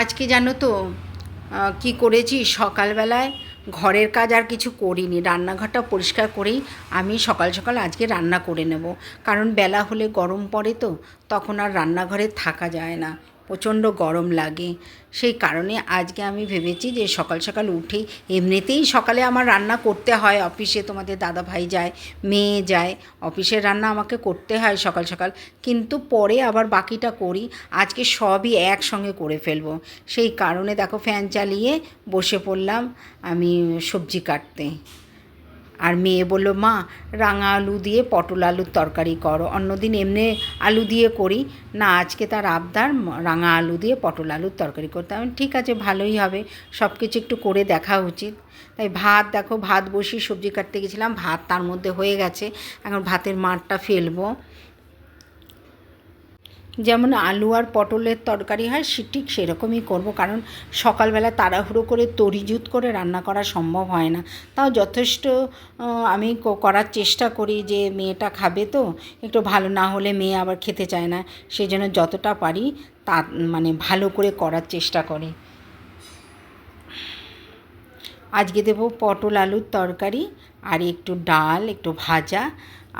আজকে জানো তো? কি করেছি? সকালবেলায় ঘরের কাজ আর কিছু করিনি। রান্নাঘরটা পরিষ্কার করেই আমি সকাল সকাল আজকে রান্না করে নেব। কারণ বেলা হলে গরম পড়ে তো, তখন আর রান্নাঘরে থাকা যায় না। প্রচণ্ড গরম লাগে। সেই কারণে আজকে আমি ভেবেছি যে সকাল সকাল উঠেই এমনিতেই সকালে আমার রান্না করতে হয়। অফিসে তোমাদের দাদা ভাই যায়, মেয়ে যায়, অফিসের রান্না আমাকে করতে হয় সকাল সকাল। কিন্তু পরে আবার বাকিটা করি, আজকে সবই একসঙ্গে করে ফেলব। সেই কারণে দেখো ফ্যান চালিয়ে বসে পড়লাম আমি সবজি কাটতে। আর মেয়ে বলল, মা, রাঙা আলু দিয়ে পটল আলুর তরকারি করো। অন্যদিন এমনি আলু দিয়ে করি। না, আজকে তার আবদার রাঙা আলু দিয়ে পটল আলুর তরকারি করতে। আমি ঠিক আছে, ভালোই হবে। সব কিছু একটু করে দেখা উচিত। তাই ভাত, দেখো, ভাত বসিয়ে সবজি কাটতে গেছিলাম। ভাত তার মধ্যে হয়ে গেছে। এখন ভাতের মারটা ফেলব। যেমন আলু আর পটলের তরকারি হয়, সে ঠিক সেরকমই করব। কারণ সকালবেলা তাড়াহুড়ো করে তরিজুত করে রান্না করা সম্ভব হয় না। তাও যথেষ্ট আমি করার চেষ্টা করি যে মেয়েটা খাবে তো, একটু ভালো না হলে মেয়ে আবার খেতে চায় না। সেই জন্য যতটা পারি তা মানে ভালো করে করার চেষ্টা করি। আজকে দেবো পটল আলুর তরকারি আর একটু ডাল, একটু ভাজা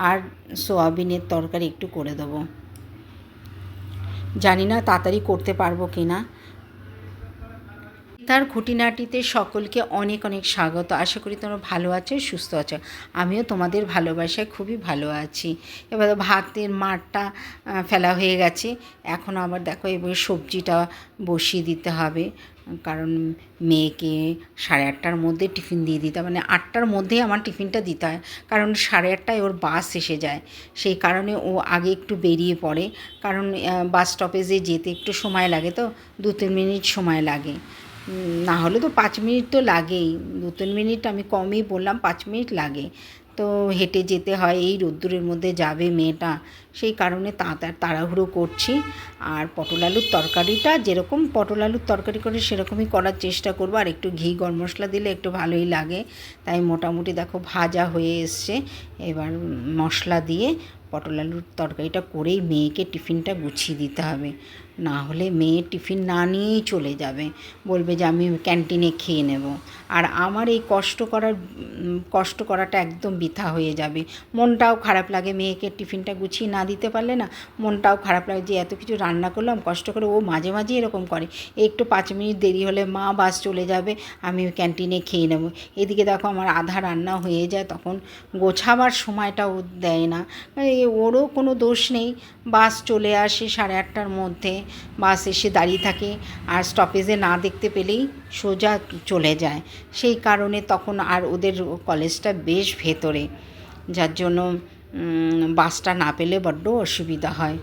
আর সোয়াবিনের তরকারি একটু করে দেবো। জানি না তাড়াতাড়ি করতে পারব কি না তার খুঁটিনাটিতে সকলকে অনেক অনেক স্বাগত। আশা করি তোমরা ভালো আছো, সুস্থ আছো। আমিও তোমাদের ভালোবাসায় খুবই ভালো আছি। এবার ভাতের মারটা ফেলা হয়ে গেছে। এখন আবার দেখো এবার সবজিটা বসিয়ে দিতে হবে। কারণ মেয়েকে সাড়ে আটটার মধ্যে টিফিন দিয়ে দিতে মানে আটটার মধ্যেই আমার টিফিনটা দিতে হয়। কারণ সাড়ে আটটায় ওর বাস এসে যায়। সেই কারণে ও আগে একটু বেরিয়ে পড়ে। কারণ বাস স্টপেজে যেতে একটু সময় লাগে তো। দু তিন মিনিট সময় লাগে। না হলে তো পাঁচ মিনিট তো লাগেই। দু তিন মিনিট আমি কমই বললাম, পাঁচ মিনিট লাগে। তো হেঁটে যেতে হয়, এই রোদ্দুরের মধ্যে যাবে মেয়েটা। সেই কারণে তাড়াতাড়ি তাড়াহুড়ো করছি। আর পটল আলুর তরকারিটা যেরকম পটল আলুর তরকারি করে সেরকমই করার চেষ্টা করব। আর একটু ঘি, গরম মশলা দিলে একটু ভালোই লাগে। তাই মোটামুটি দেখো ভাজা হয়ে এসছে। এবার মশলা দিয়ে পটল আলুর তরকারিটা করেই মেয়েকে টিফিনটা গুছিয়ে দিতে হবে। না হলে মেয়ে টিফিন না নিয়েই চলে যাবে। বলবে যে আমি ক্যান্টিনে খেয়ে নেব। আর আমার এই কষ্ট করার কষ্ট করাটা একদম বৃথা হয়ে যাবে। মনটাও খারাপ লাগে, মেয়েকে টিফিনটা গুছিয়ে না দিতে পারলে না মনটাও খারাপ লাগে যে এত কিছু রান্না করলাম, কষ্ট করে ও মাঝে মাঝে এরকম করে। একটু পাঁচ মিনিট দেরি হলে মা বাস চলে যাবে, আমি ক্যান্টিনে খেয়ে নেব। এদিকে দেখো আমার আধা রান্না হয়ে যায়, তখন গোছাবার সময়টাও দেয় না। ওরও কোনো দোষ নেই। বাস চলে আসে সাড়ে আটটার মধ্যে। বাস এসে দাঁড়িয়ে থাকে আর স্টপেজে না দেখতে পেলেই সোজা চলে যায়। সেই কারণে তখন আর ওদের কলেজটা বেশ ভেতরে, যার জন্য বাসটা না পেলে বড্ড অসুবিধা হয়।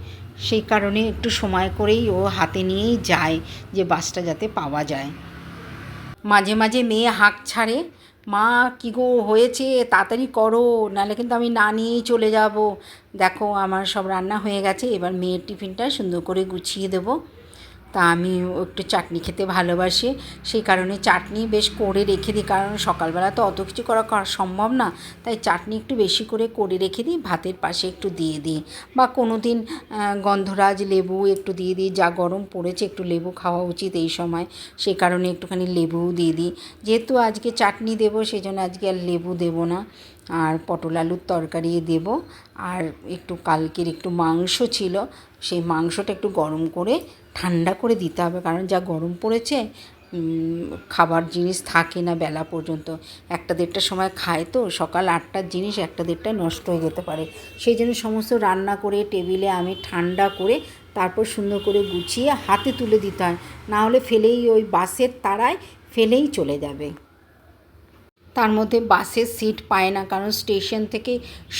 সেই কারণে একটু সময় করেই ও হাতে নিয়েই যায় যে বাসটা যাতে পাওয়া যায়। মাঝে মাঝে মেয়ে হাঁক ছাড়ে মা, কী গো হয়েছে? তাড়াতাড়ি করো, নাহলে কিন্তু আমি না নিয়েই চলে যাব। দেখো, আমার সব রান্না হয়ে গেছে, এবার মেয়ের টিফিনটা সুন্দর করে গুছিয়ে দেবো। তা আমি একটু চাটনি খেতে ভালোবাসি। সেই কারণে চাটনি বেশ করে রেখে দিই, কারণ সকালবেলা তো অত কিছু করা সম্ভব না। তাই চাটনি একটু বেশি করে করে রেখে দিই, ভাতের পাশে একটু দিয়ে দিই। বা কোনো দিন গন্ধরাজ লেবু একটু দিয়ে দিই, যা গরম পড়েছে একটু লেবু খাওয়া উচিত এই সময়। সেই কারণে একটুখানি লেবুও দিয়ে দিই। যেহেতু আজকে চাটনি দেবো সেই জন্য আজকে আর লেবু দেবো না। আর পটল আলুর তরকারি দেবো। আর একটু কালকের একটু মাংস ছিল, সেই মাংসটা একটু গরম করে ঠান্ডা করে দিতে হবে, কারণ যা গরম পড়েছে খাবার জিনিস থাকে না বেলা পর্যন্ত। একটা দেড়টার সময় খায় তো, সকাল আটটার জিনিস একটা দেড়টায় নষ্ট হয়ে যেতে পারে। সেই জন্য সমস্ত রান্না করে টেবিলে আমি ঠান্ডা করে তারপর সুন্দর করে গুছিয়ে হাতে তুলে দিতে হয়। না হলে ফেলেই ওই বাসের তারায় ফেলেই চলে যাবে। তার মধ্যে বাসের সিট পায় না, কারণ স্টেশন থেকে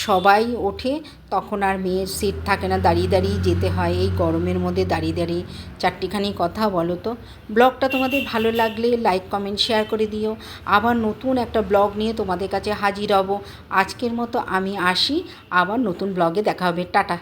সবাই ওঠে, তখন আর মেয়ের সিট থাকে না। দাঁড়িয়ে দাঁড়িয়ে যেতে হয়, এই গরমের মধ্যে দাঁড়িয়ে দাঁড়িয়ে চারটিখানি কথা বলো তো। ব্লগটা তোমাদের ভালো লাগলে লাইক কমেন্ট শেয়ার করে দিও। আবার নতুন একটা ব্লগ নিয়ে তোমাদের কাছে হাজির হব। আজকের মতো আমি আসি, আবার নতুন ব্লগে দেখা হবে। টাটা।